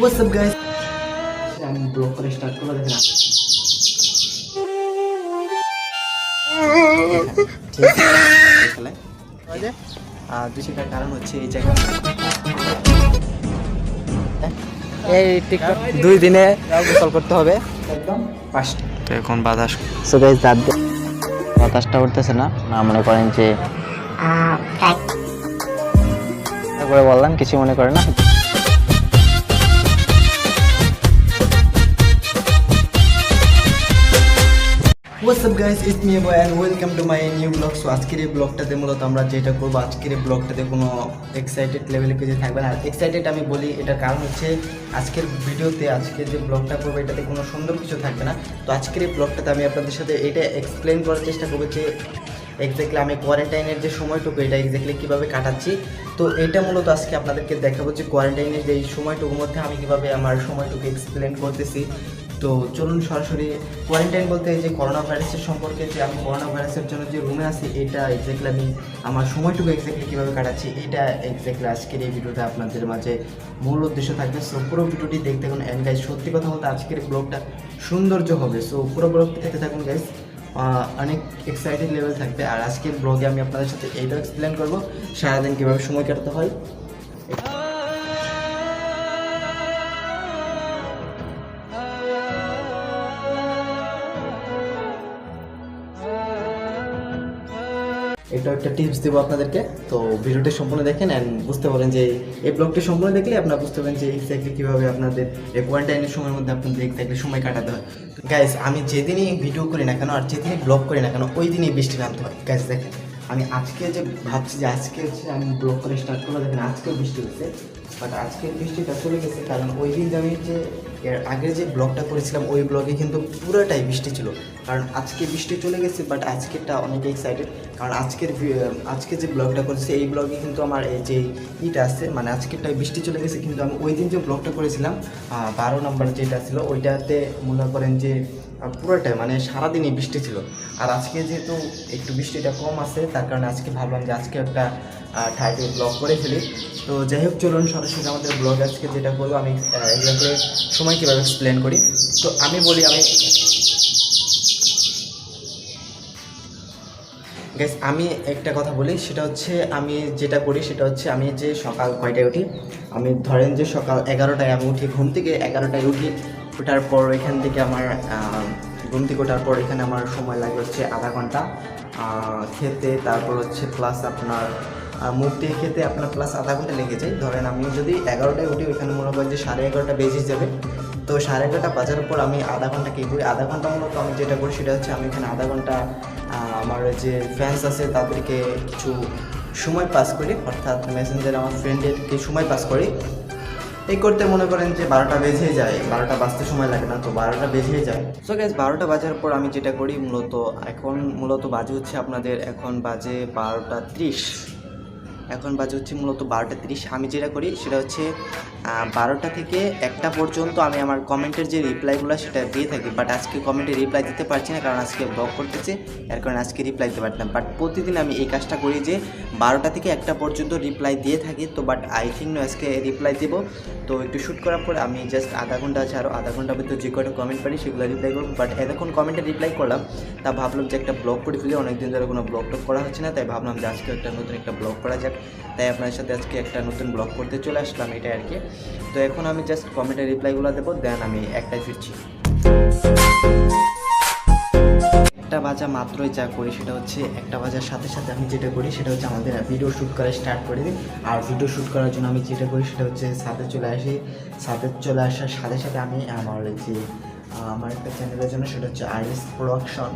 WhatsApp guys আমি blog করে start করব দেখেন ঠিক আর দুশোটার কারণ হচ্ছে এই জায়গা এই টিকটক দুই দিনে গোসল করতে হবে। একদম পাঁচটা তো এখন বাতাস। সো গাইস দাঁত দিয়ে- বাতাসটা উঠতেছে না না মনে করেন যে করে বললাম কিছু মনে করে না। What's up guys it's me boy and welcome to my new blog so আজকের এই ব্লগটাতে মূলত আমরা যেটা করব, আজকের এই ব্লগটাতে কোনো এক্সাইটেড লেভেলে কিছু থাকবে না। আর এক্সাইটেড আমি বলি, এটার কারণ হচ্ছে আজকের ভিডিওতে আজকে যে ব্লগটা করব, এটাতে কোনো সুন্দর কিছু থাকবে না। তো আজকের এই ব্লগটাতে আমি আপনাদের সাথে এটা এক্সপ্লেন করার চেষ্টা করব যে এক্স্যাক্টলি আমি কোয়ারেন্টাইনের যে সময়টুকু, এটা এক্স্যাক্টলি কীভাবে কাটাচ্ছি। তো এটা মূলত আজকে আপনাদেরকে দেখাবো যে কোয়ারেন্টাইনের যে এই সময়টুকুর মধ্যে আমি কীভাবে আমার সময়টুকু এক্সপ্লেন করতেছি। তো চলুন সরাসরি কোয়ারেন্টাইন বলতে যে করোনা ভাইরাসের সম্পর্কে যে আমি করোনা ভাইরাসের জন্য যে রুমে আছি, এটা এক্স্যাক্টলি আমি আমার সময়টুকু এক্স্যাক্টলি কীভাবে কাটাচ্ছি, এটা এক্স্যাক্টলি আজকের এই ভিডিওটা আপনাদের মাঝে মূল উদ্দেশ্য থাকবে। সো পুরো ভিডিওটি দেখতে থাকুন। অ্যান্ড গাইজ সত্যি কথা বলতে আজকের ব্লগটা সৌন্দর্য হবে। সো পুরো ব্লগটি দেখতে থাকুন গাইজ অনেক এক্সাইটেড লেভেল থাকবে। আর আজকের ব্লগে আমি আপনাদের সাথে এইটাও এক্সপ্লেন করব। সারাদিন কীভাবে সময় কাটাতে হয়। এটা একটা টিপস দেবো আপনাদেরকে। তো ভিডিওটি সম্পূর্ণ দেখেন অ্যান্ড বুঝতে পারেন যে এই ব্লগটি সম্পূর্ণ দেখলে আপনারা বুঝতে পারেন যে এক্স্যাক্টলি কীভাবে আপনাদের এই কোয়ারেন্টাইনের সময়ের মধ্যে আপনাদের এক্স্যাক্টলি সময় কাটাতে হয়। গাইস আমি যেদিনই ভিডিও করি না কেন আর যেদিনই ব্লগ করি না কেন ওই দিনই বৃষ্টি নামতে হয়। গাইস দেখেন, আমি আজকে যে ভাবছি যে আজকে হচ্ছে আমি ব্লগ করে স্টার্ট করব, দেখেন আজকেও বৃষ্টি হচ্ছে বাট আজকে বৃষ্টিটা চলে গেছে, কারণ ওই দিন আমি যে এর আগের যে ব্লগটা করেছিলাম, ওই ব্লগে কিন্তু পুরোটাই বৃষ্টি ছিল। কারণ আজকে বৃষ্টি চলে গেছে বাট আজকেরটা অনেক এক্সাইটেড কারণ আজকের আজকে যে ব্লগটা করেছি, এই ব্লগে কিন্তু আমার এই যে ইটা আছে মানে আজকেরটা বৃষ্টি চলে গেছে, কিন্তু আমি ওই দিন যে ব্লগটা করেছিলাম বারো নম্বর যেটা ছিল, ওইটাতে মনে করেন যে পুরোটাই মানে সারাদিনই বৃষ্টি ছিল। আর আজকে যেহেতু একটু বৃষ্টিটা কম আছে, তার কারণে আজকে ভাবলাম যে আজকে একটা ঠাইতে ব্লগ করে ফেলি। তো যাই হোক, চলুন সরাসরি আমাদের ব্লগ আজকে যেটা করব, আমি এগুলোকে সময় কীভাবে এক্সপ্লেন করি। তো আমি বলি, আমি গ্যাস আমি একটা কথা বলি, সেটা হচ্ছে আমি যেটা করি, সেটা হচ্ছে আমি যে সকাল কয়টায় উঠি, আমি ধরেন যে সকাল এগারোটায় আমি উঠি, ঘুম থেকে এগারোটায় উঠি ওঠার পর এখান থেকে আমার ঘুম থেকে ওঠার পর এখানে আমার সময় লাগে হচ্ছে আধা ঘণ্টা। খেতে তারপর হচ্ছে প্লাস আপনার মুখ দিয়ে খেতে আপনার প্লাস আধা ঘণ্টা লেগে যায়। ধরেন আমি যদি এগারোটায় উঠি, ওইখানে মনে করেন যে সাড়ে এগারোটা বেজে যাবে। তো সাড়ে এগারোটা বাজার পর আমি আধা ঘণ্টা কী করি? আধা ঘণ্টা মূলত আমি যেটা করি সেটা হচ্ছে আমি এখানে আধা ঘণ্টা আমার যে ফ্যান্স আছে তাদেরকে কিছু সময় পাস করি। অর্থাৎ মেসেঞ্জারে আমার ফ্রেন্ডদেরকে সময় পাস করি। এই করতে মনে করেন যে বারোটা বেজে যায়, বারোটা বাজতে সময় লাগে না, তো বারোটা বেজে যায়। সো গ্যাস বারোটা বাজার পর আমি যেটা করি মূলত, এখন মূলত বাজে হচ্ছে আপনাদের, এখন বাজে বারোটা ত্রিশ। এখন বাজে হচ্ছে মূলত বারোটা তিরিশ। আমি যেটা করি সেটা হচ্ছে বারোটা থেকে একটা পর্যন্ত আমি আমার কমেন্টের যে রিপ্লাইগুলো সেটা দিয়ে থাকি। বাট আজকে কমেন্টে রিপ্লাই দিতে পারছি না, কারণ আজকে ব্লগ করতেছে। এর কারণে আজকে রিপ্লাই দিতে পারতাম বাট প্রতিদিন আমি এই কাজটা করি যে, বারোটা থেকে একটা পর্যন্ত রিপ্লাই দিয়ে থাকি। তো বাট আই থিঙ্ক আজকে রিপ্লাই দেবো। তো একটু শ্যুট করার পর আমি জাস্ট আধা ঘণ্টা আছে আরও আধা ঘণ্টার ভিতরে যে কটা কমেন্ট পারি সেগুলো রিপ্লাই করব। বাট এতক্ষণ কমেন্টে রিপ্লাই করলাম, তা ভাবলাম যে একটা ব্লগ করে ফেলি। অনেকদিন ধরে কোনো ব্লগ টক করা হচ্ছে না, তাই ভাবলাম যে আজকে একটা নতুন একটা ব্লগ করা যাক। তাই আপনার সাথে আজকে একটা নতুন ব্লগ করতে চলে আসলাম এটা আর কি। তো এখন আমি জাস্ট কমেন্টের রিপ্লাইগুলো দেবো দেন আমি একটাই ফিরছি। একটা বাজা মাত্রই যা করি, সেটা হচ্ছে একটা বাজার সাথে সাথে আমি যেটা করি, সেটা হচ্ছে আমাদের ভিডিও শ্যুট করা স্টার্ট করে দিই। আর ভিডিও শ্যুট করার জন্য আমি যেটা করি, সেটা হচ্ছে সাথে চলে আসি। সাথে চলে আসার সাথে সাথে আমি আমার যে আমার একটা চ্যানেলের জন্য, সেটা হচ্ছে আইএস প্রোডাকশন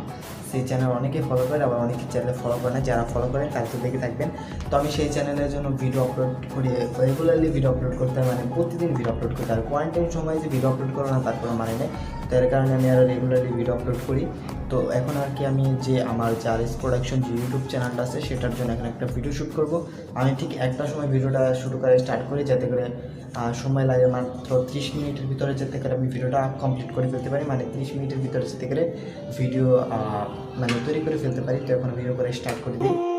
সেই চ্যানেল অনেকে ফলো করে, আবার অনেকে চ্যানেল ফলো করে না, যারা ফলো করেন তারা তো দেখে থাকবেন। তো আমি সেই চ্যানেলের জন্য ভিডিও আপলোড করি রেগুলারলি ভিডিও আপলোড করতে মানে প্রতিদিন ভিডিও আপলোড করতে আর কোয়ারেন্টাইন সময় যে ভিডিও আপলোড করো না, তার কোনো মানে নেই। তো এর কারণে আমি আরও রেগুলারলি ভিডিও আপলোড করি। তো এখন আর কি আমি যে আমার এস প্রোডাকশন যে ইউটিউব চ্যানেলটা আছে, সেটার জন্য এখন একটা ভিডিও শ্যুট করব। আমি ঠিক একটা সময় ভিডিওটা শুরু করে স্টার্ট করি, যাতে করে সময় লাগে মাত্র ত্রিশ মিনিটের ভিতরে যাতে করে আমি ভিডিওটা কমপ্লিট করে ফেলতে পারি। মানে ত্রিশ মিনিটের ভিতরে যাতে করে ভিডিও মানে তৈরি করে ফেলতে পারি। তো এখন ভিডিও করে স্টার্ট করে দিই।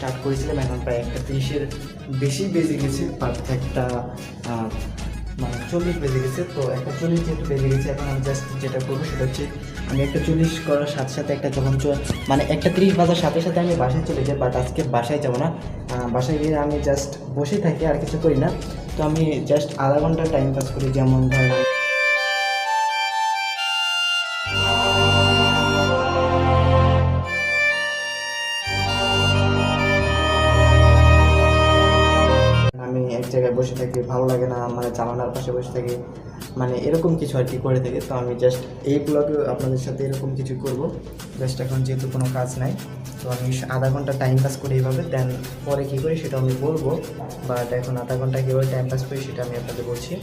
স্টার্ট করেছিলাম এখন প্রায় একটা তিরিশের বেশি বেজে গেছে একটা মানে চল্লিশ বেজে গেছে। তো একটা চল্লিশ যেহেতু বেজে গেছে, এখন আমি জাস্ট যেটা করব সেটা হচ্ছে আমি একটা চল্লিশ করার সাথে সাথে একটা যখন মানে একটা তিরিশ বাজার সাথে সাথে আমি বাসায় চলে যাই বাট আজকে বাসায় যাব না। বাসায় গিয়ে আমি জাস্ট বসে থাকি, আর কিছু করি না। তো আমি জাস্ট আধা ঘণ্টা টাইম পাস করি, যেমন ধরেন এক জায়গায় বসে থাকি ভালো লাগে না মানে জানালার পাশে বসে থাকি মানে এরকম কিছু আর কি করে থাকি। তো আমি জাস্ট এই ব্লগে আপনাদের সাথে এরকম কিছু করব। জাস্ট এখন যেহেতু কোনো কাজ নাই তো আমি আধা ঘণ্টা টাইম পাস করি এইভাবে দেন পরে কী করি সেটা আমি বলব। বাট এখন আধা ঘণ্টা কীভাবে টাইম পাস করি সেটা আমি আপনাদের বলছি।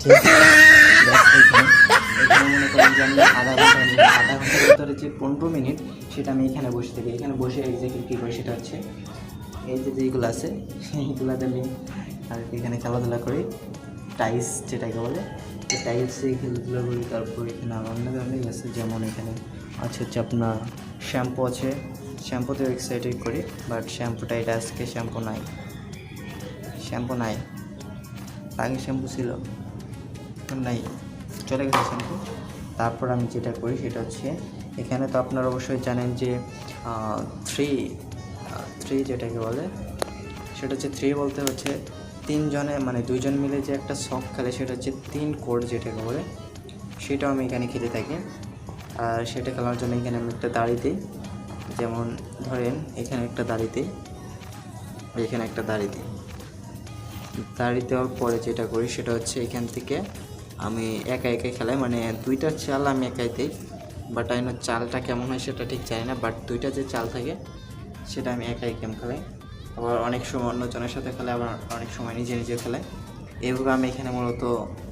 ঠিক আছে? আধা ঘণ্টা আধা ঘণ্টার ভিতরে যে পনেরো মিনিট সেটা আমি এখানে বসে থাকি। এখানে বসে এক্সাক্টলি কী করি সেটা হচ্ছে, এই যে যেগুলো আছে এইগুলাতে আমি আর এখানে খেলাধুলা করি। টাইলস যেটাকে বলে, এই টাইলসে খেলাধুলা করি। তারপর এখানে অন্য ধরনের আছে, যেমন এখানে আছে হচ্ছে আপনার শ্যাম্পু আছে। শ্যাম্পুতেও এক্সাইটেড করি বাট শ্যাম্পুটা এটা আজকে শ্যাম্পু নাই। শ্যাম্পু নাই। আগে শ্যাম্পু ছিল নাই। চলে গেছে শ্যাম্পু তারপর আমি যেটা করি সেটা হচ্ছে এখানে তো আপনারা অবশ্যই জানেন যে থ্রি থ্রি যেটাকে বলে, সেটা হচ্ছে থ্রি বলতে হচ্ছে তিনজনে মানে দুইজন মিলে যে একটা শখ খেলে, সেটা হচ্ছে তিন কোড যেটাকে বলে, সেটাও আমি এখানে খেলে থাকি। আর সেটা খেলার জন্য এখানে আমি একটা দাড়ি দিই। যেমন ধরেন, এখানে একটা দাড়ি দিই, এখানে একটা দাড়ি দিই। দাড়ি দেওয়ার পরে যেটা করি, সেটা হচ্ছে এখান থেকে আমি একা একাই খেলাই মানে দুইটা চাল আমি একাই দিই। বাট আমি চালটা কেমন হয় সেটা ঠিক জানি না বাট দুইটা যে চাল থাকে, সেটা আমি একাই গেম খেলাই। আবার অনেক সময় অন্যজনের সাথে খেলে, আবার অনেক সময় নিজে নিজে খেলাই এইভাবে আমি এখানে মূলত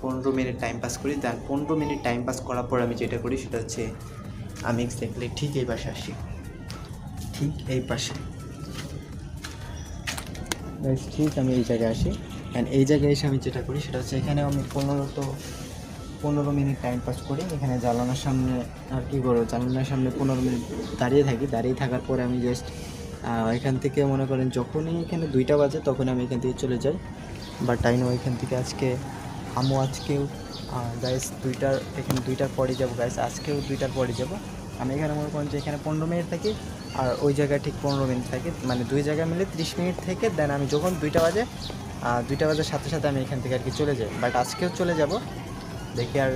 পনেরো মিনিট টাইম পাস করি। দেন পনেরো মিনিট টাইম পাস করার পর আমি যেটা করি, সেটা হচ্ছে আমি এক্স্যাক্টলি ঠিক এই পাশে আসি। ঠিক এই পাশে। ঠিক আমি এই জায়গায় আসি। অ্যান্ড এই জায়গায় এসে আমি যেটা করি, সেটা হচ্ছে এখানেও আমি পনেরো তো পনেরো মিনিট টাইম পাস করি এখানে জানালার সামনে আর কি করব? জানালার সামনে পনেরো মিনিট দাঁড়িয়ে থাকি। দাঁড়িয়ে থাকার পরে আমি জাস্ট এখান থেকে মনে করেন যখনই এখানে দুইটা বাজে তখন আমি এখান থেকে চলে যাই। বাট আই নো এখান থেকে আজকে আমও আজকেও গাইস দুইটার, এখানে দুইটার পরে যাব। গাইস আজকেও দুইটার পরে যাব। আমি এখানে মনে করেন যে এখানে পনেরো মিনিট থাকি আর ওই জায়গায় ঠিক পনেরো মিনিট থাকে। মানে দুই জায়গায় মিলে ত্রিশ মিনিট থেকে দেন আমি যখন দুইটা বাজে দুইটা বাজার সাথে সাথে আমি এখান থেকে আর কি চলে যাই। বাট আজকেও চলে যাব। দেখি আর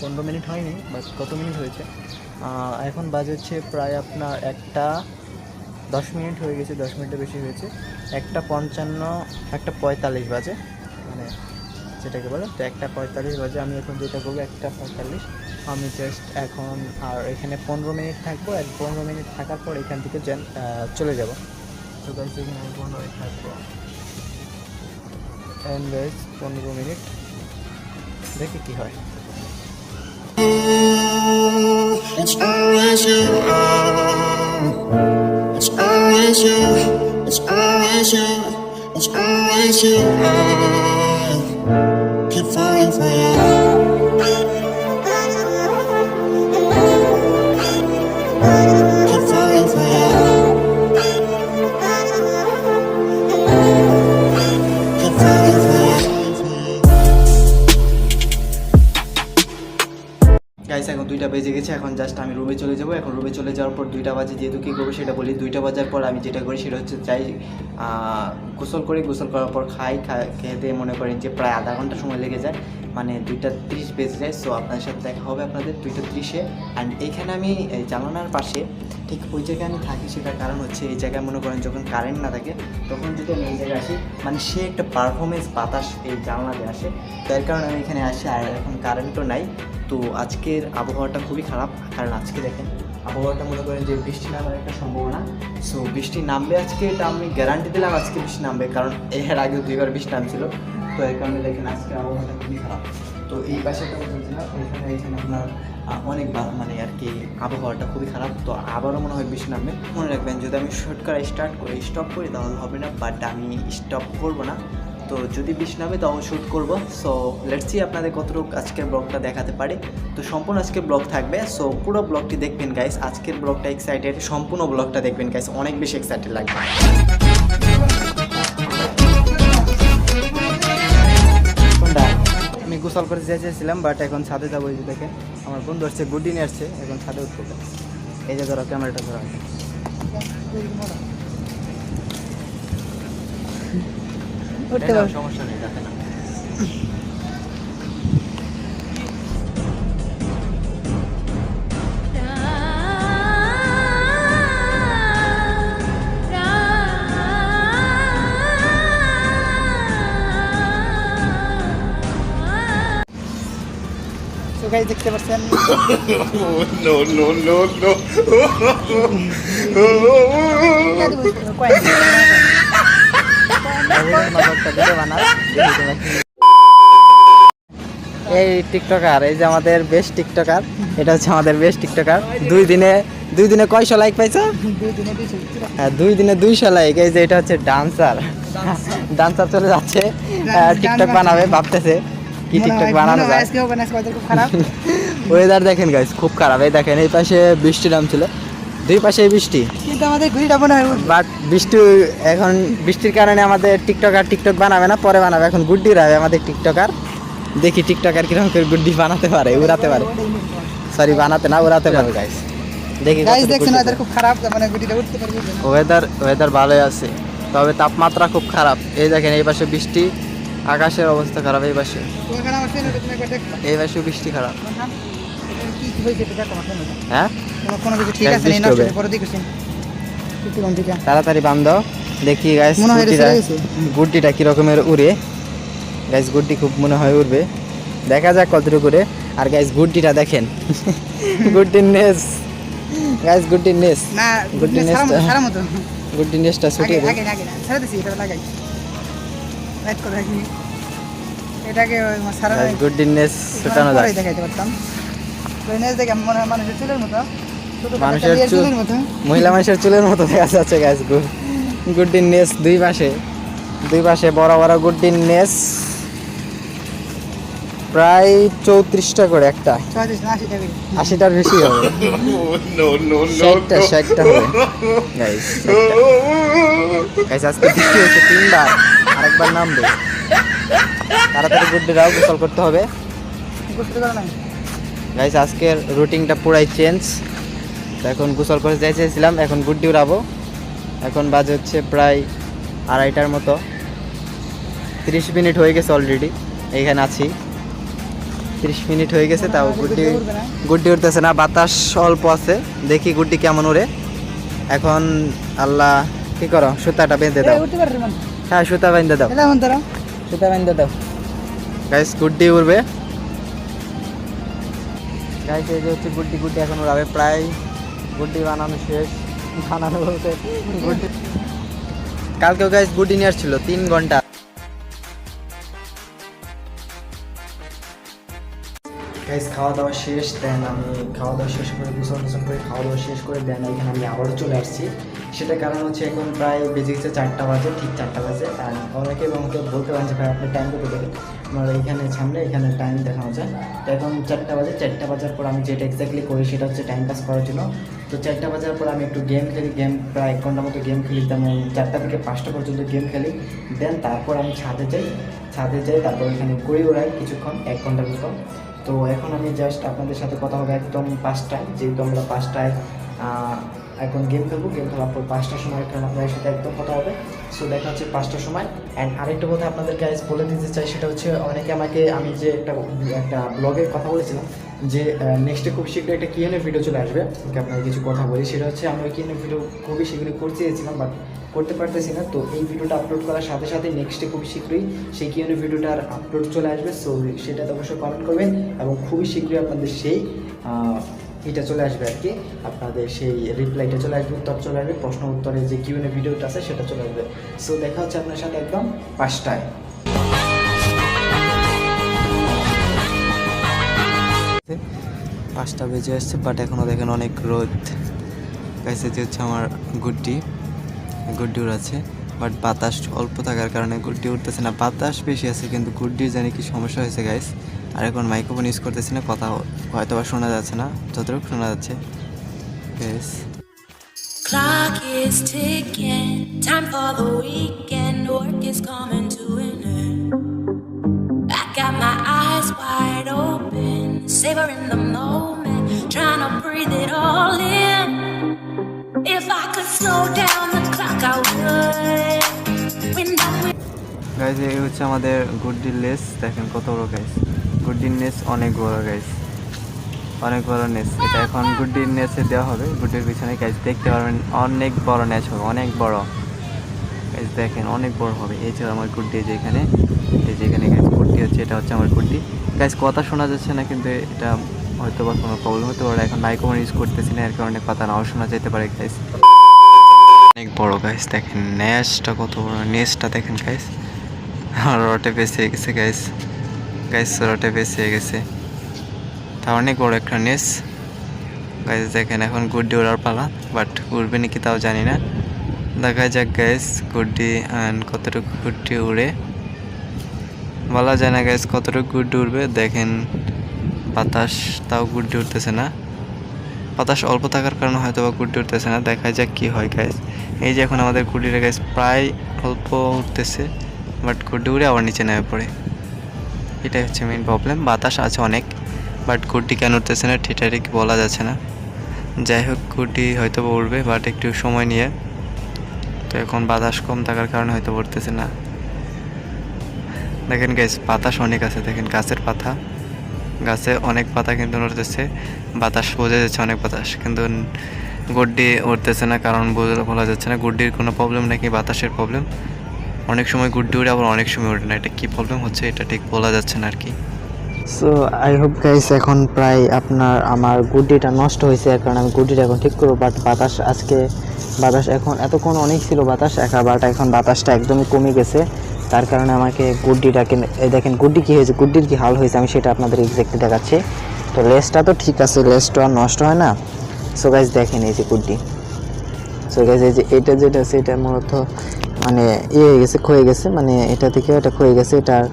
পনেরো মিনিট হয়নি বাট কত মিনিট হয়েছে? এখন বাজে হচ্ছে প্রায় আপনার একটা, দশ মিনিট হয়ে গেছে, দশ মিনিটের বেশি হয়েছে। একটা পঞ্চান্ন, একটা পঁয়তাল্লিশ বাজে। মানে যেটাকে বলে, তো একটা পঁয়তাল্লিশ বাজে, আমি এখন যেটা করব একটা পঁয়তাল্লিশ। আমি জাস্ট এখন আর এখানে পনেরো মিনিট থাকব আর পনেরো মিনিট থাকার পর এখান থেকে যেন চলে যাব। তো গাইস এখানে পনেরো মিনিট থাকব। অ্যান্ড পনেরো minute. দেখি কী হয় It's always you. It's always you. It's always you. It's always you. Keep falling for you. Guys এখন দুইটা বেজে গেছে, এখন জাস্ট আমি রুমে চলে যাব। এখন রুমে চলে যাওয়ার পর দুইটা বাজে, যেহেতু কী করব সেটা বলি। দুইটা বাজার পর আমি যেটা করি সেটা হচ্ছে চাই গোসল করি। গোসল করার পর খাই খেতে মনে করেন যে প্রায় আধা ঘণ্টা সময় লেগে যায়। মানে দুইটা তিরিশ বেজে যায় সো আপনাদের সাথে দেখা হবে আপনাদের দুইটা তিরিশে। অ্যান্ড এইখানে আমি এই জানালার পাশে, ঠিক ওই জায়গায় আমি থাকি সেটার কারণ হচ্ছে এই জায়গায় মনে করেন যখন কারেন্ট না থাকে, তখন যদি আমি এই জায়গায় আসি মানে সে একটা পারফরমেন্স বাতাস এই জানলাতে আসে। তার কারণে আমি এখানে আসি আর এখন কারেন্টও নাই। তো আজকের আবহাওয়াটা খুবই খারাপ, কারণ আজকে দেখেন আবহাওয়াটা মনে করেন যে বৃষ্টি নামার একটা সম্ভাবনা। সো বৃষ্টি নামবে আজকে, এটা আমি গ্যারান্টি দিলাম আজকে বৃষ্টি নামবে, কারণ এর আগে দুইবার বৃষ্টি নামছিল। তো এর কারণে দেখেন আজকে আবহাওয়াটা খুবই খারাপ। তো এই পাশেটা বলছিলাম, এখানে এখানে আপনার অনেক মানে আর কি আবহাওয়াটা খুবই খারাপ। তো আবারও মনে হয় বেশি নামবে। মনে রাখবেন, যদি আমি শর্ট করা স্টার্ট করি স্টপ করি, তাহলে হবে না বাট আমি স্টপ করব না। তো যদি বেশি নামে তখন শ্যুট করব। সো লেটস আপনাদের কতটুকু আজকের ব্লগটা দেখাতে পারে। তো সম্পূর্ণ আজকের ব্লগ থাকবে। সো পুরো ব্লগটি দেখবেন গাইস আজকের ব্লগটা এক্সাইটেড সম্পূর্ণ ব্লগটা দেখবেন গাইস অনেক বেশি এক্সাইটেড লাগবে। গোসল করে যেতে চেয়েছিলাম বাট এখন ছাদে যাব এই যে দেখে আমার বন্ধু আসছে গুড নিয়ে আসছে এখন ছাদে উঠতে হবে। এই যে ধরো ক্যামেরাটা ধরো? সমস্যা নেই guys, দেখতে পাচ্ছেন এই টিকটকার এই যে আমাদের বেস্ট টিকটকার এটা হচ্ছে আমাদের বেস্ট টিকটকার। দুই দিনে দুই দিনে কয়শো লাইক পাইছো? হ্যাঁ দুই দিনে দুইশো লাইক এই যে এটা হচ্ছে ডান্সার ডান্সার চলে যাচ্ছে টিকটক বানাবে ভাবতেছে। কি টিকটক বানানো যায়? ওয়েদার দেখেন গাইস খুব খারাপ। এই দেখেন এই পাশে বৃষ্টি নামছিল। দুই পাশে বৃষ্টি। কিন্তু আমাদের ঘুড়িটা মনে হয় বাট বৃষ্টি এখন বৃষ্টির কারণে আমাদের টিকটকার টিকটক বানাবে না পরে বানাবে। এখন গুড্ডি রাবে আমাদের টিকটকার দেখি টিকটকার কীরকম করে গুড্ডি বানাতে পারে উড়াতে পারে। সরি বানাতে না উড়াতে পারে গাইস দেখি গাইস দেখছেন ওদের খুব খারাপ মানে ঘুড়িটা উঠতে পারবে ওয়েদার ওয়েদার ভালোই আছে। তবে তাপমাত্রা খুব খারাপ। এই দেখেন এই পাশে বৃষ্টি। আকাশের অবস্থা খারাপ এই পাশে। এই পাশে বৃষ্টি খারাপ। হ্যাঁ? তাড়াতাড়ি বান্ধ দেখি গেছে। গুড্ডিটা কি রকমের উড়ে। গাইস গুড্ডি খুব মনে হয় উড়বে। দেখা যাক কতটুকু করে আর গাইস গুড্ডিটা দেখেন। গুড্ডির নেস গাইস গুড্ডির নেস গুড্ডি news সারা মতো টা- সারা মতো। গুড্ডির নেসটা ছুটিয়ে করে এটাকে সারা যায় দেখাইতে পারতাম। দেখে মনে হয় মানুষের চুলের মতো। মানুষের চুল- মহিলা মানুষের চুলের মতো দেখা যাচ্ছে গুড্ডির নেস দুই পাশে। দুই পাশে বড় বড় গুড্ডির নেস প্রায় চৌত্রিশটা করে একটা। আশিটার বেশি হবে। ষাটটা ষাটটা হবে। গাইস গাইস আজকে বৃষ্টি হয়েছে তিনবার। আরেকবার নামবে তাড়াতাড়ি গুড্ডিরাও গোসল করতে হবে। গাইস আজকের রুটিনটা পুরাই চেঞ্জ। এখন গোসল করে যাই চেয়েছিলাম এখন গুড্ডি উড়াবো। এখন বাজে হচ্ছে প্রায় আড়াইটার মতো। তিরিশ মিনিট হয়ে গেছে অলরেডি এইখানে আছি। তিরিশ মিনিট হয়ে গেছে, তাও গুড্ডি গুড্ডি উঠতেছে না, বাতাস অল্প আছে। দেখি গুড্ডি কেমন উড়ে। এখন আল্লাহ, কি করো? সুতাটা বেঁধে দাও। হ্যাঁ সুতা বেঁধে দাও। এটা মন সুতা বেঁধে দাও। গাইস গুড্ডি উড়বে। গাইস এই যে হচ্ছে গুড্ডি গুড্ডি এখন উড়াবে প্রায়। গুড্ডি বানানো শেষ। বানানো বলতে গুড্ডি। কালকেও গাইস গুড্ডি নিয়ে আসছিল তিন ঘণ্টা। গাইস খাওয়া দাওয়া শেষ দেন আমি খাওয়া দাওয়া শেষ করে গোসল গোসল করে খাওয়া দাওয়া শেষ করে দেন এখানে আমি আবারও চলে আসছি। সেটার কারণ হচ্ছে এখন প্রায় বেজে গেছে চারটা বাজে, ঠিক চারটা বাজে। আর অনেকে আমাকে বলতে পারেন যে, ভাই, আপনি টাইম কত দেখেন আমার এখানে সামনে, এখানে টাইম দেখানো যায়। তো এখন চারটা বাজে, চারটা বাজার পর আমি যেটা এক্স্যাক্টলি করি সেটা হচ্ছে টাইম পাস করার জন্য। তো চারটা বাজার পর আমি একটু গেম খেলি গেম প্রায় এক ঘণ্টার মতো গেম খেলি তেমন চারটা থেকে পাঁচটা পর্যন্ত গেম খেলি। দেন তারপর আমি ছাদে যাই ছাদে যাই, তারপর এখানে ঘুরে ওড়াই কিছুক্ষণ, এক ঘণ্টার মতো। তো এখন আমি জাস্ট আপনাদের সাথে কথা হবে একদম পাঁচটায়, যেহেতু আমরা পাঁচটায় এখন গেম খেলব গেম খেলার পর পাঁচটার সময় আপনাদের সাথে একদম কথা হবে। সো দেখা হচ্ছে পাঁচটার সময়। অ্যান্ড আরেকটা কথা আপনাদেরকে আজ বলে দিতে চাই, সেটা হচ্ছে অনেকে আমাকে, আমি যে একটা একটা ব্লগের কথা বলেছিলাম যে নেক্সটে খুব শীঘ্রই একটা কিএনের ভিডিও চলে আসবে। ওকে আপনাকে কিছু কথা বলি, সেটা হচ্ছে আমি ওই কিএনের ভিডিও খুবই শীঘ্রই করতে চেয়েছিলাম বাট করতে পারতেছি না। তো এই ভিডিওটা আপলোড করার সাথে সাথে নেক্সটে খুবই শীঘ্রই সেই কিউএনএ ভিডিওটার আপলোড চলে আসবে। সো সেটাতে অবশ্যই কমেন্ট করবেন এবং খুবই শীঘ্রই আপনাদের সেই এটা চলে আসবে আর কি। আপনাদের সেই রিপ্লাইটা চলে আসবে, উত্তর চলে আসবে, প্রশ্ন উত্তরে যে কিউএনএ ভিডিওটা আছে সেটা চলে আসবে। সো দেখা হচ্ছে আপনার সাথে একদম পাঁচটায়। পাঁচটা বেজে আসছে বাট এখনও দেখেন অনেক রোদ। যে হচ্ছে আমার গুড্ডি। গুড্ডি উড়াচ্ছে বাট বাতাস অল্প থাকার কারণে গুড্ডি উঠতেছে না বাতাস বেশি আছে কিন্তু গুড্ডি জানি কি সমস্যা হয়েছে গাইস আর এখন মাইক্রোফোন ইউজ করতেছি না কথা হয়তো বা শোনা যাচ্ছে না যতটুকু শোনা যাচ্ছে Trying to breathe it all in. If I could slow down the clock, I would. Guys এই হচ্ছে আমাদের গুড্ডির লেস। দেখেন কত বড় গাইজ গুড্ডির নেস অনেক বড় গাইজ অনেক বড় নেস এটা এখন গুড্ডির নেসে দেওয়া হবে। গুড্ডির পিছনে গাইজ দেখতে পারবেন অনেক বড় নেচ হবে, অনেক বড়। গাইজ দেখেন অনেক বড় হবে। এই ছিল আমার গুড্ডি এই যে এখানে। এই যে এখানে গাইজ গুড্ডি হচ্ছে, এটা হচ্ছে আমার গুড্ডি। গাইজ কথা শোনা যাচ্ছে না, কিন্তু এটা হয়তো বা কোনো প্রবলেম হতে পারে এখন মাইক্রোফোন ইউজ করতেছি না, এর কারণে কথা নাও শোনা যেতে পারে গাইজ অনেক বড় গাইস দেখেন, নেসটা কত বড়। নেসটা দেখেন গাইস রটে বেঁচে গেছে গাইস গাইস রটে বেঁচে গেছে। তা অনেক বড় একটা নেস। গাইস দেখেন, এখন গুড্ডি ওড়ার পালা বাট উড়বে নাকি তাও জানি না। দেখা যাক গাইস গুড্ডি কতটুকু গুড্ডি উড়ে। বলা যায় না গাইস কতটুকু গুড্ডি উড়বে। দেখেন, বাতাস তাও গুড্ডি উঠতেছে না। বাতাস অল্প থাকার কারণে হয়তো বা গুড্ডি উঠতেছে না। দেখা যাক কি হয় গাইস এই যে এখন আমাদের গুডিটা গাইস প্রায় অল্প উঠতেছে বাট গুড্ডি উড়ে আবার নিচে নেমে পড়ে। এটাই হচ্ছে মেইন প্রবলেম বাতাস আছে অনেক বাট গুড্ডি কেন উঠতেছে না সেটা ঠিক বলা যাচ্ছে না। যাই হোক, গুড্ডি হয়তো উঠবে বাট একটু সময় নিয়ে। তো এখন বাতাস কম থাকার কারণে হয়তো উঠতেছে না। দেখেন গাইস বাতাস অনেক আছে, দেখেন গাছের পাতা। গাছে অনেক পাতা কিন্তু নড়তেছে, বাতাস বোঝা যাচ্ছে অনেক বাতাস, কিন্তু গুড্ডি উঠতেছে না, কারণ বলা যাচ্ছে না, গুড্ডির কোনো প্রবলেম নাকি বাতাসের প্রবলেম অনেক সময় গুড্ডি উড়ে, আবার অনেক সময় ওঠে না, এটা কী প্রবলেম হচ্ছে? এটা ঠিক বলা যাচ্ছে না আর কি। সো আই হোপ গাইস এখন প্রায় আপনার, আমার গুড্ডিটা নষ্ট হয়েছে কারণে আমি গুড্ডিটা এখন ঠিক করব বাট বাতাস আজকে, বাতাস এখন, এতক্ষণ অনেক ছিল বাতাস, একা বাট এখন বাতাসটা একদমই কমে গেছে। তার কারণে আমাকে গুড্ডিটাকে দেখেন গুড্ডি কী হয়েছে, গুড্ডির কী হাল হয়েছে, আমি সেটা আপনাদের এক্সাক্টলি দেখাচ্ছি। তো লেসটা তো ঠিক আছে লেসটা নষ্ট হয় না। সো গাইস দেখেন এই যে গুড্ডি সো গাইস এই যে এটা যেটা আছে, এটা মূলত মানে ইয়ে হয়ে গেছে, ক্ষয়ে গেছে। মানে এটা থেকে এটা ক্ষয়ে গেছে এটার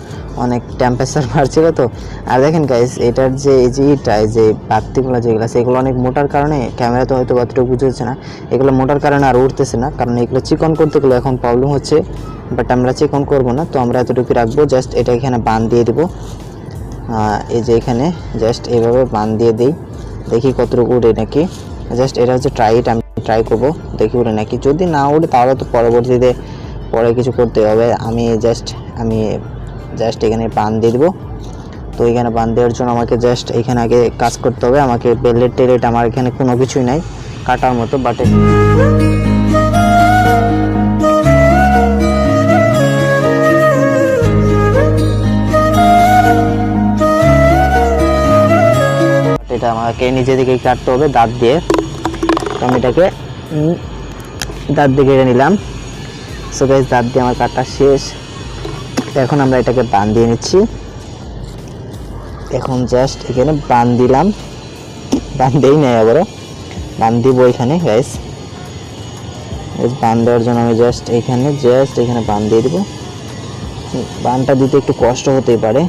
অনেক টেম্পারেচার বাড়ছিল তো। আর দেখেন গাইস এটার যে এই যে ইটা যে বাতিগুলো যেগুলো আছে, এগুলো অনেক মোটার কারণে ক্যামেরা তো হয়তো অতটুকু বুঝে যাচ্ছে না। এগুলো মোটার কারণে আর উঠতেছে না, কারণ এগুলো চিকন করতে গেলে এখন প্রবলেম হচ্ছে। বাট আমরা চিকন করব না, তো আমরা এতটুকু রাখব। জাস্ট এটা এখানে বান দিয়ে দেবো। এই যে এখানে জাস্ট এইভাবে বান দিয়ে দিই। দেখি কতটুকু উড়ে নাকি। জাস্ট এটা হচ্ছে ট্রাইট আমি ট্রাই করব, দেখি উড়ে নাকি। যদি না উড়ে, তাহলে তো পরবর্তীতে পরে কিছু করতে হবে। আমি জাস্ট আমি জাস্ট এখানে পান দিয়ে দেবো। তো এখানে বান দেওয়ার জন্য আমাকে জাস্ট এখানে আগে কাজ করতে হবে। আমাকে বেলেট টেলেট আমার এখানে কোনো কিছুই নাই, কাটার মতো বাট এটা আমাকে নিজে থেকেই কাটতে হবে দাঁত দিয়ে। তো আমি এটাকে দাঁত দিয়ে কেটে নিলাম। সো গাইজ দাঁত দিয়ে আমার কাটা শেষ। এখন আমরা এটাকে বান দিয়ে নিচ্ছি। এখন জাস্ট এখানে বান দিলাম। বান দিয়েই নাই আবারও। বান দিব এখানে গাইস বান দেওয়ার জন্য আমি জাস্ট এখানে জাস্ট এখানে বান দিয়ে দিব। বানটা দিতে একটু কষ্ট হতেই পারে।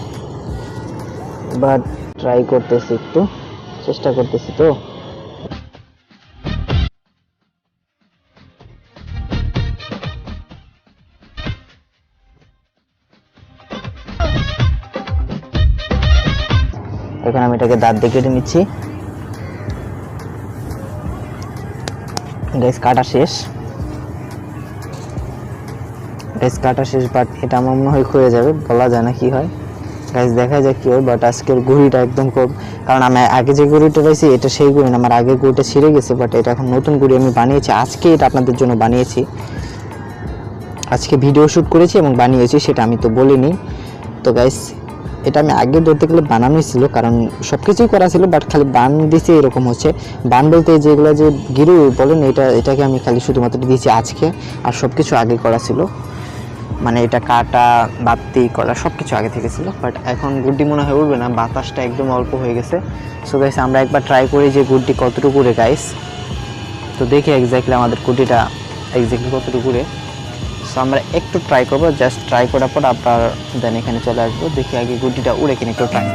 বাট ট্রাই করতেছি একটু। চেষ্টা করতেছি তো। এখন আমি এটাকে দাঁত দিয়ে কেটে নিচ্ছি। গ্যাস কাটা শেষ। গ্যাস কাটা শেষ বাট এটা আমার মনে হয় ক্ষয়ে যাবে, বলা যায় না কি হয়। গাছ দেখা যাক কি হয় বাট আজকের ঘুড়িটা একদম খুব, কারণ আমি আগে যে ঘুড়িটা পাইছি, এটা সেই ঘুড়ি না, আমার আগে ঘুড়িটা ছিঁড়ে গেছে বাট এটা এখন নতুন ঘুড়ি আমি বানিয়েছি। আজকে এটা আপনাদের জন্য বানিয়েছি। আজকে ভিডিও শ্যুট করেছি এবং বানিয়েছি, সেটা আমি তো বলিনি। তো গাইস এটা আমি আগে ধরতে গেলে বানানোই ছিল, কারণ সব কিছুই করা ছিল বাট খালি বান দিয়েছি এরকম হচ্ছে। বান বলতে যেগুলো যে গিরু বলেন, এটা, এটাকে আমি খালি শুধুমাত্র দিয়েছি আজকে, আর সব কিছু আগে করা ছিল। মানে এটা কাটা, বাতি করা সব কিছু আগে থেকে ছিল বাট এখন গুড্ডি মনে হয় উঠবে না, বাতাসটা একদম অল্প হয়ে গেছে। সো গাইস আমরা একবার ট্রাই করি যে গুড্ডি কতটুকু রে গাইস তো দেখি এক্স্যাক্টলি আমাদের গুড্ডিটা এক্স্যাক্টলি কতটুকু রে সো আমরা একটু ট্রাই করব জাস্ট ট্রাই করার পর আপনার দেন এখানে চলে আসব। দেখি আগে গুড্ডিটা উড়ে কিনে, একটু ট্রাই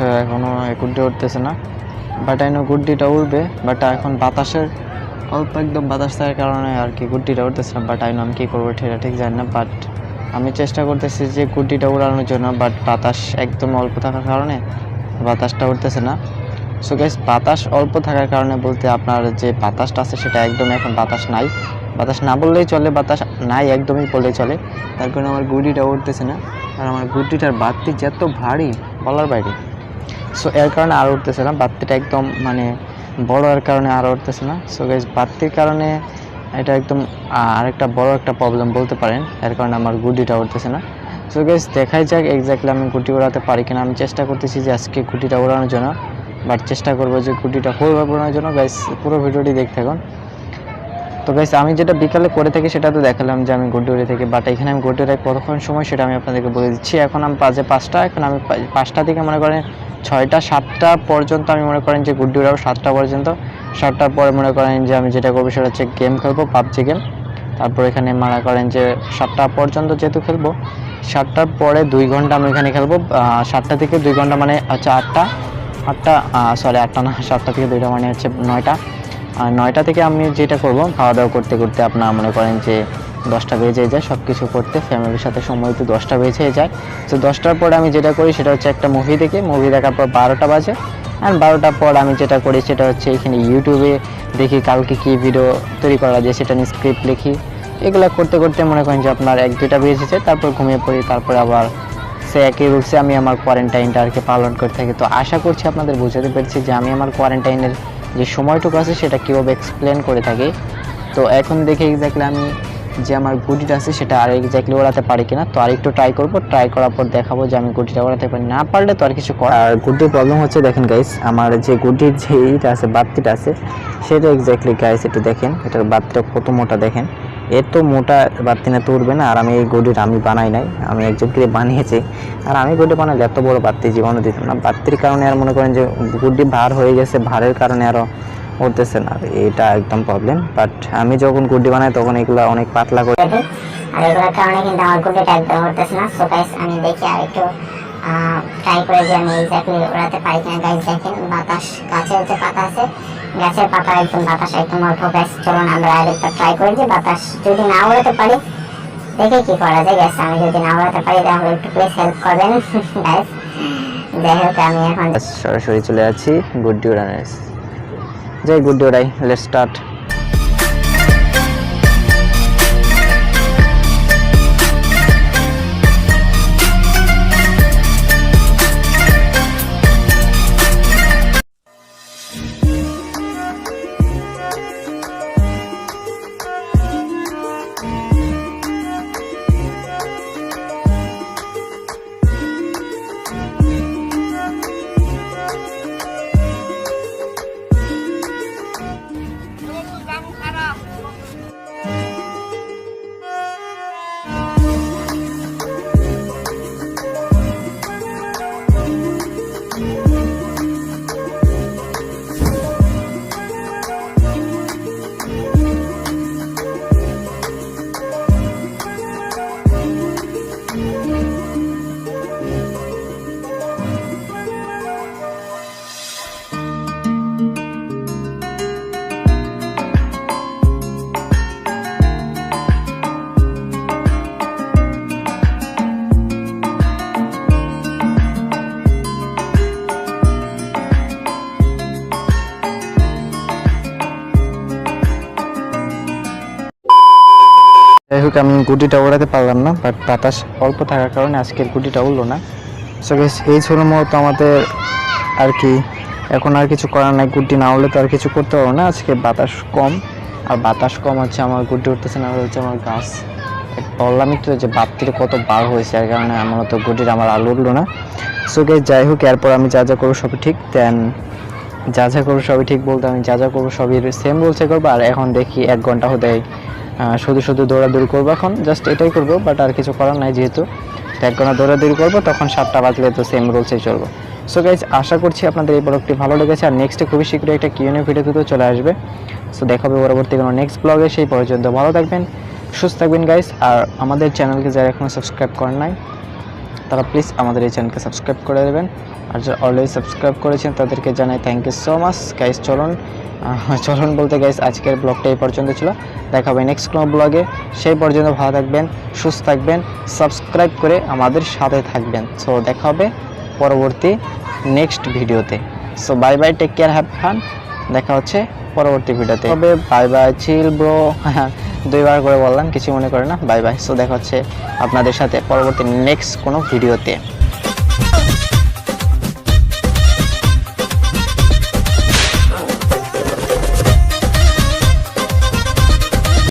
হ্যাঁ, এখনও গুড্ডি উঠতেছে না। বাট আইনো গুড্ডিটা উঠবে বাট এখন বাতাসের অল্প একদম বাতাস থাকার কারণে আর কি গুড্ডিটা উঠতেছে না বাট আইনো আমি কী করব সেটা ঠিক জানি না বাট আমি চেষ্টা করতেছি যে গুড্ডিটা উড়ানোর জন্য বাট বাতাস একদম অল্প থাকার কারণে বাতাসটা উঠতেছে না। সো গাইস বাতাস অল্প থাকার কারণে বলতে আপনার যে বাতাসটা আছে সেটা একদম এখন বাতাস নাই। বাতাস না বললেই চলে বাতাস নাই একদমই বললেই চলে। তার কারণে আমার গুডিটা উঠতেছে না। আর আমার গুডিটার বাতি যে এত ভারী বলার বাইরে। সো এর কারণে আর উঠতেছে না বাতিটা একদম মানে বড় এর কারণে আরও উঠতেছে না। সো গাইজ বাতির কারণে এটা একদম আরেকটা বড় একটা প্রবলেম বলতে পারেন, এর কারণে আমার গুডিটা উঠতেছে না। সো গাইজ দেখাই যাক এক্স্যাক্টলি আমি গুটি ওড়াতে পারি কিনা। আমি চেষ্টা করতেছি যে আজকে গুটিটা ওড়ানোর জন্য বাট চেষ্টা করব যে গুটিটা হোলভাবে ওড়ানোর জন্য। গাইজ পুরো ভিডিওটি দেখতে থাকুন। তো গাইস আমি যেটা বিকালে করে থাকি সেটা তো দেখালাম যে আমি গুড্ডি উড়ে থাকি বাট এখানে আমি গুড্ডি উড়াই কতক্ষণ সময় সেটা আমি আপনাদেরকে বলে দিচ্ছি। এখন আমি বাজে পাঁচটা, এখন আমি পাঁচটা থেকে মনে করেন ছয়টা, সাতটা পর্যন্ত আমি মনে করেন যে গুড্ডি উড়াবো সাতটা পর্যন্ত, সাতটার পরে মনে করেন যে আমি যেটা করব সেটা হচ্ছে গেম খেলব পাবজি গেম তারপর এখানে মনে করেন যে সাতটা পর্যন্ত যেহেতু খেলব, সাতটার পরে দুই ঘণ্টা আমি এখানে খেলব সাতটা থেকে দুই ঘণ্টা মানে হচ্ছে আটটা আটটা সরি আটটা না, সাতটা থেকে দুইটা মানে হচ্ছে নয়টা। আর নয়টা থেকে আমি যেটা করব খাওয়া দাওয়া করতে করতে আপনার মনে করেন যে দশটা বেজে যায় সব কিছু করতে, ফ্যামিলির সাথে সময় তো দশটা বেজে যায়। তো দশটার পর আমি যেটা করি, সেটা হচ্ছে একটা মুভি দেখি। মুভি দেখার পর বারোটা বাজে। আর বারোটার পর আমি যেটা করি, সেটা হচ্ছে এখানে ইউটিউবে দেখি কালকে কী ভিডিও তৈরি করা যায়, সেটা নিয়ে স্ক্রিপ্ট লিখি। এগুলো করতে করতে মনে করেন যে আপনার এক দুটা যায়, তারপর ঘুমিয়ে পড়ি, তারপর আবার সে একই রুলসে আমি আমার কোয়ারেন্টাইনটা আর কি পালন করে থাকি। তো আশা করছি আপনাদের বুঝাতে পেরেছি যে আমি আমার কোয়ারেন্টাইনের যে সময়টুকু আছে সেটা কীভাবে এক্সপ্লেন করে থাকে। তো এখন দেখে এক্স্যাক্টলি আমি যে আমার গুটিটা আছে সেটা আর এক্স্যাক্টলি ওড়াতে পারি কিনা, তো আর একটু ট্রাই করব। ট্রাই করার পর দেখাবো যে আমি গুটিটা ওড়াতে পারি। না পারলে তো আর কিছু আর গুটির প্রবলেম হচ্ছে দেখেন গাইস আমার যে গুটির যে ইটা আছে বাতিটা আছে, সেটা এক্স্যাক্টলি গাইস একটু দেখেন, এটার বাতিটা কত মোটা দেখেন। এত মোটা বাতি না তো উঠবে না। আর আমি এই গুটিটা আমি বানাই নাই। আমি একজনকে বানিয়েছি। আর আমি গুটি বানালে এত বড় বাতি জীবনে দিতাম না। বাতির কারণে আর মনে করেন যে গুটি ভার হয়ে গেছে, ভারের কারণে আরও উঠতেছে না। এটা একদম প্রবলেম বাট আমি যখন গুড্ডি বানাই, তখন এগুলো অনেক পাতলা করে আর এগুলোর কারণে কিন্তু আমার গুটিটা একদম উঠতেছে না। সো আমি দেখি আর একটু ট্রাই করে যে আমি এক্স্যাক্টলি উড়াতে পারি কিনা। গাইস দেখেন বাতাস গাছের যে পাতা আছে। গাছের পাতা একদম বাতাস, একদম অল্প গ্যাস চলুন, আমরা আরেকটা ট্রাই করে যে বাতাস যদি না উড়াতে পারি, দেখে কি করা যায় গ্যাস আমি যদি না উড়াতে পারি, তাহলে একটু প্লিজ হেল্প করবেন গাইস যাই হোক, আমি এখন সরাসরি চলে যাচ্ছি গুড উড়ানের যাই গুড্ডি ডিউরাই লেট স্টার্ট হোক আমি গুটিটা ওড়াতে পারলাম না বাট বাতাস অল্প থাকার কারণে আজকের গুটিটা উঠল না। সো গাইস এই ছিল মূলত আমাদের আর কি। এখন আর কিছু করার নাই গুড্ডি না উঠলে তো আর কিছু করতে পারব না। আজকে বাতাস কম, আর বাতাস কম হচ্ছে আমার গুড্ডি উঠতেছে না, হচ্ছে আমার গাছ। বললামই তো যে বাপতির কত বার হয়েছে, এর কারণে আমার তো গুটির আমার আলু উঠল না। সো গাইস যাই হোক, এরপর আমি যা যা করব সবই ঠিক। দেন যা যা করব সবই ঠিক বলতে আমি যা যা করব সবই সেম বলছে করব। আর এখন দেখি এক ঘণ্টা হতে শুধু শুধু দৌড়াদৌড়ি করব এখন জাস্ট এটাই করব বাট আর কিছু করার নাই যেহেতু। এক ঘণ্টা দৌড়াদৌড়ি করব, তখন সাতটা বাজলে তো সেম রুলসেই চলবো। সো গাইজ আশা করছি আপনাদের এই প্রোডাক্টটি ভালো লেগেছে, আর নেক্সটে খুবই শীঘ্রই একটা কিউএনএ ভিডিওতে চলে আসবে। সো দেখা হবে পরবর্তী কোনো নেক্সট ব্লগে সেই পর্যন্ত ভালো থাকবেন, সুস্থ থাকবেন গাইজ আর আমাদের চ্যানেলকে যারা এখনও সাবস্ক্রাইব করেন নাই তারা প্লিজ আমাদের এই চ্যানেলকে সাবস্ক্রাইব করে দেবেন। আর যারা অলরেডি সাবস্ক্রাইব করেছেন, তাদেরকে জানাই thank you so much guys চলুন চলুন বলতে গাইস আজকের ব্লগটা এই পর্যন্ত ছিল। দেখা হবে নেক্সট কোনো ব্লগে সেই পর্যন্ত ভালো থাকবেন, সুস্থ থাকবেন সাবস্ক্রাইব করে আমাদের সাথে থাকবেন। সো দেখা হবে পরবর্তী নেক্সট ভিডিওতে so bye bye take care have fun দেখা হচ্ছে পরবর্তী ভিডিওতে। তবে বাই বাই চিল ব্রো দুইবার করে বললাম কিছু মনে করে না। বাই বাই সো দেখা হচ্ছে আপনাদের সাথে পরবর্তী নেক্সট কোনো ভিডিওতে।